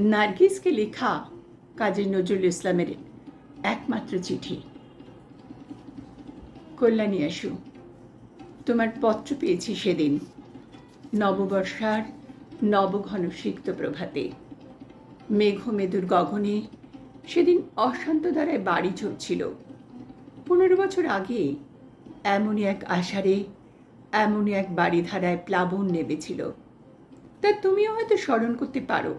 নার্গিসকে লেখা কাজী নজরুল ইসলামের একমাত্র চিঠি। কল্যাণী, আসু। তোমার পত্র পেয়েছি সেদিন, নববর্ষার নবঘন সিক্ত প্রভাতে। মেঘ মেদুর গগনে সেদিন অশান্ত দ্বারায় বাড়ি চড়ছিল পনেরো বছর আগে এমনই এক আষাঢ়ে, এমনই এক বাড়িধারায় প্লাবন নেমেছিল। তা তুমিও হয়তো স্মরণ করতে পারো।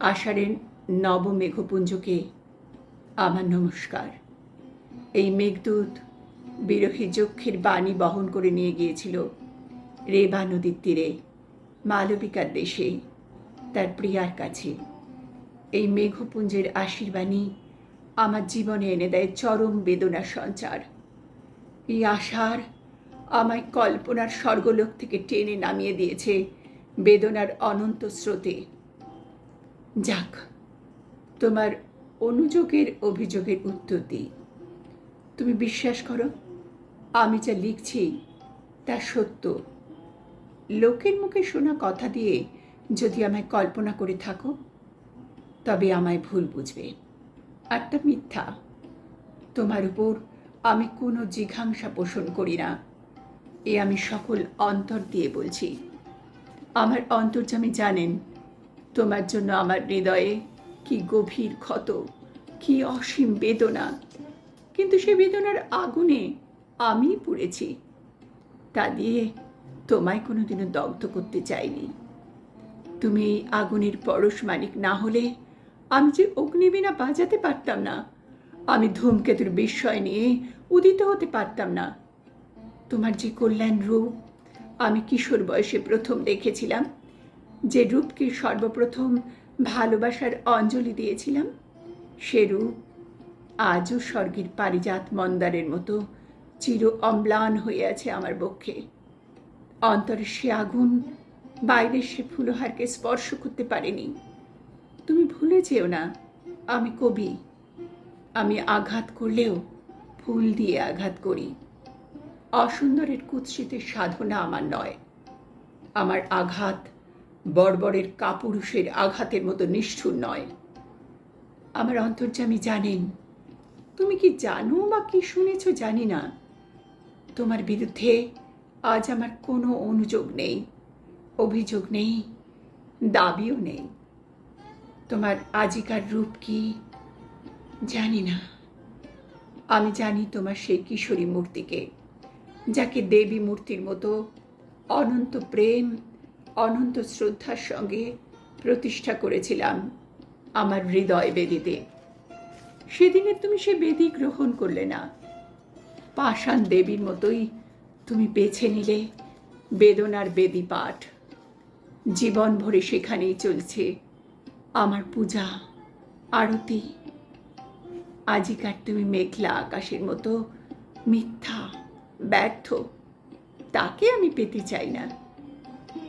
আষাঢ়ের নবমেঘপুঞ্জকে আমার নমস্কার। এই মেঘদূত বিরোহী যক্ষের বাণী বহন করে নিয়ে গিয়েছিল রেবা নদীর তীরে, মালবিকার দেশে, তার প্রিয়ার কাছে। এই মেঘপুঞ্জের আশীর্বাণী আমার জীবনে এনে দেয় চরম বেদনার সঞ্চার। এই আশার আমায় কল্পনার স্বর্গলোক থেকে টেনে নামিয়ে দিয়েছে বেদনার অনন্ত স্রোতে। যাক, তোমার অনুযোগের অভিযোগের উত্তর দিই। তুমি বিশ্বাস করো, আমি যা লিখছি তা সত্য। লোকের মুখে শোনা কথা দিয়ে যদি আমায় কল্পনা করে থাকো, তবে আমায় ভুল বুঝবে। আর তা মিথ্যা। তোমার উপর আমি কোনো জিঘাংসা পোষণ করি না। এ আমি সকল অন্তর দিয়ে বলছি। আমার অন্তর্জামী জানেন তোমার জন্য আমার হৃদয়ে কি গভীর ক্ষত, কি অসীম বেদনা। কিন্তু সে বেদনার আগুনে আমি পুড়েছি। তা দিয়ে তোমায় কোনোদিনও দগ্ধ করতে চাইনি। তুমি এই আগুনের পরশ মালিক না হলে আমি যে অগ্নিবীণা বাজাতে পারতাম না, আমি ধূমকেতুর বিস্ময় নিয়ে উদিত হতে পারতাম না। তোমার যে কল্যাণ রূপ আমি কিশোর বয়সে প্রথম দেখেছিলাম যে রূপকে সর্বপ্রথম ভালোবাসার অঞ্জলি দিয়েছিলাম, সে রূপ আজও স্বর্গের পারিজাত মন্দারের মতো চির অম্লান হয়ে আছে আমার বক্ষে। অন্তরে সে আগুন বাইরের সে ফুলহারকে স্পর্শ করতে পারেনি। তুমি ভুলে যেও না, আমি কবি। আমি আঘাত করলেও ফুল দিয়ে আঘাত করি। অসুন্দরের কুৎসিতের সাধনা আমার নয়। আমার আঘাত বর্বরের কাপুরুষের আঘাতের মতো নিষ্ঠুর নয়। আমার অন্তর্যামী জানেন, তুমি কি জানো বা কি শুনেছ জানি না। তোমার বিরুদ্ধে আজ আমার কোনো অনুযোগ নেই, অভিযোগ নেই, দাবিও নেই। তোমার আজিকার রূপ কি জানি না। আমি জানি তোমার সেই কিশোরী মূর্তিকে, যাকে দেবী মূর্তির মতো অনন্ত প্রেম অনন্ত শ্রদ্ধার সঙ্গে প্রতিষ্ঠা করেছিলাম আমার হৃদয় বেদিতে। সেদিনে তুমি সে বেদি গ্রহণ করলে না। পাষাণ দেবীর মতোই তুমি বেছে নিলে বেদনার বেদি পাঠ। জীবন ভরে সেখানেই চলছে আমার পূজা, আরতি। আজিকার তুমি মেঘলা আকাশের মতো মিথ্যা, ব্যর্থ, তাকে আমি পেতে চাই না।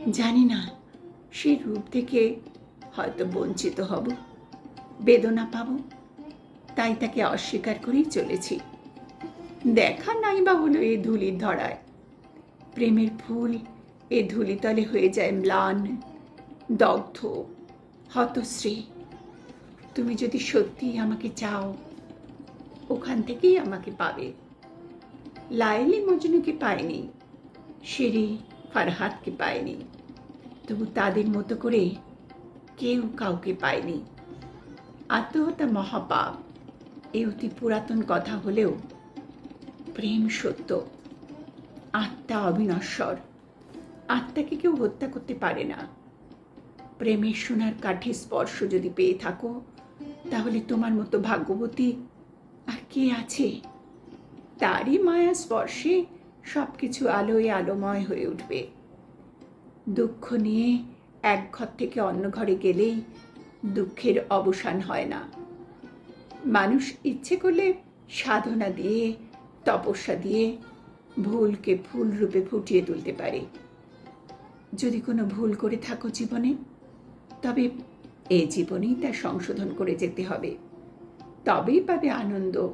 জানি না, সেই রূপ থেকে হয়তো বঞ্চিত হব, বেদনা পাব। তাই তাকে অস্বীকার করেই চলেছি। দেখা নাই বা হলো এ ধুলির ধরায়। প্রেমের ফুল এ ধুলিতলে হয়ে যায় ম্লান, দগ্ধ, হতশ্রী। তুমি যদি সত্যিই আমাকে চাও, ওখান থেকেই আমাকে পাবে। লাইলি মজনুকে পায়নি, সিঁড়ি ফারহাতকে পায়নি। তবু তাদের মতো করে কেউ কাউকে পায়নি। আত্মহত্যা মহাপাপ এ অতি পুরাতন কথা হলেও প্রেম সত্য। আত্মা অবিনশ্বর। আত্মাকে কেউ হত্যা করতে পারে না। প্রেমের সোনার কাঠে স্পর্শ যদি পেয়ে থাকো, তাহলে তোমার মতো ভাগ্যবতী আর কে আছে? তারই মায়া স্পর্শে সব কিছু আলোয় আলোময় হয়ে উঠবে। দুঃখ নিয়ে এক ঘর থেকে অন্য ঘরে গেলেই দুঃখের অবসান হয় না। মানুষ ইচ্ছে করলে সাধনা দিয়ে, তপস্যা দিয়ে ভুলকে ফুল রূপে ফুটিয়ে তুলতে পারে। যদি কোনো ভুল করে থাকো জীবনে, তবে এ জীবনেই তা সংশোধন করে যেতে হবে। তবেই পাবে আনন্দ,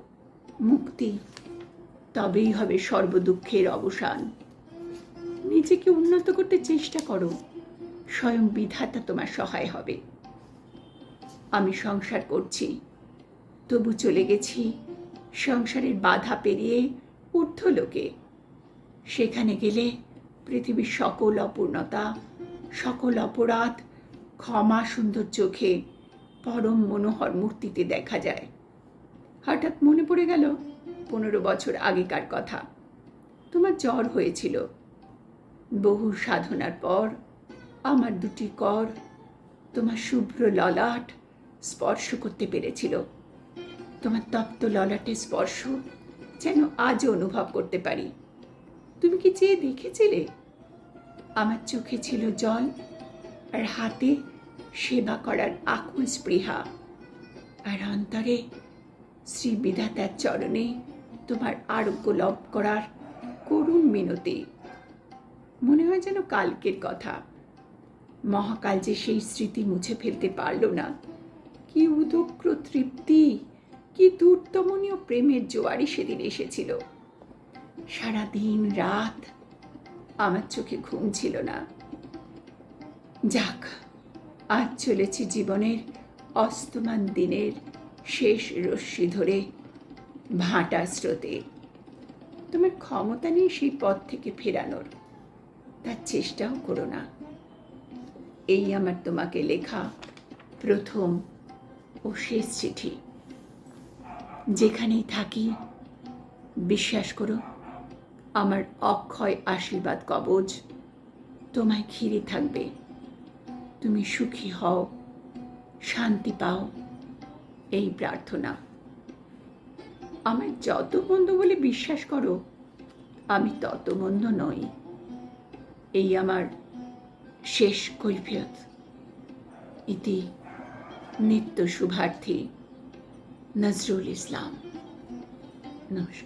মুক্তি তবেই হবে সর্বদুঃখের অবসান। নিজেকে উন্নত করতে চেষ্টা করো। স্বয়ং বিধাতা তোমার সহায় হবে। আমি সংসার করছি। তবু চলে গেছি। সংসারের বাধা পেরিয়ে ঊর্ধ্ব লোকে। সেখানে গেলে পৃথিবীর সকল অপূর্ণতা, সকল অপরাধ, ক্ষমা সুন্দর চোখে পরম মনোহর মূর্তিতে দেখা যায়। হঠাৎ মনে পড়ে গেল পনেরো বছর আগেকার কথা। তোমার জ্বর হয়েছিল। বহু সাধনার পর আমার দুটি কর, তোমার শুভ্র ললাট স্পর্শ করতে পেরেছিল। তোমার তপ্ত ললাটের স্পর্শ যেন আজও অনুভব করতে পারি। তুমি কি চেয়ে দেখেছিলে? আমার চোখে ছিল জল আর হাতে সেবা করার আকুল স্পৃহা। আর অন্তরে শ্রী বিধাতার চরণে তোমার আরোগ্য লাভ করার করুণ মিনতি। মনে হয় যেন কালকের কথা। মহাকাল যে সেই স্মৃতি মুছে ফেলতে পারল না। কি উদক্র তৃপ্তি, কি দূরতমনীয় প্রেমের জোয়ারি সেদিন এসেছিল। সারা দিন রাত আমার চোখে ঘুম ছিল না। যাক, আজ চলেছি জীবনের অস্তমান দিনের শেষ রশ্মি ধরে ভাটা স্রোতে। তোমার ক্ষমতা নেই সেই পথ থেকে ফেরানোর। তার চেষ্টাও করো না। এই আমার তোমাকে লেখা প্রথম ও শেষ চিঠি। যেখানেই থাকি, বিশ্বাস করো, আমার অক্ষয় আশীর্বাদ কবজ তোমায় ঘিরে থাকবে। তুমি সুখী হও, শান্তি পাও, এই প্রার্থনা। আমায় যত বন্ধু বলে বিশ্বাস করো, আমি তত মন্দ নই। এই আমার শেষ কৈফিয়ত। ইতি নিত্য শুভার্থী নজরুল ইসলাম। নমস্কার।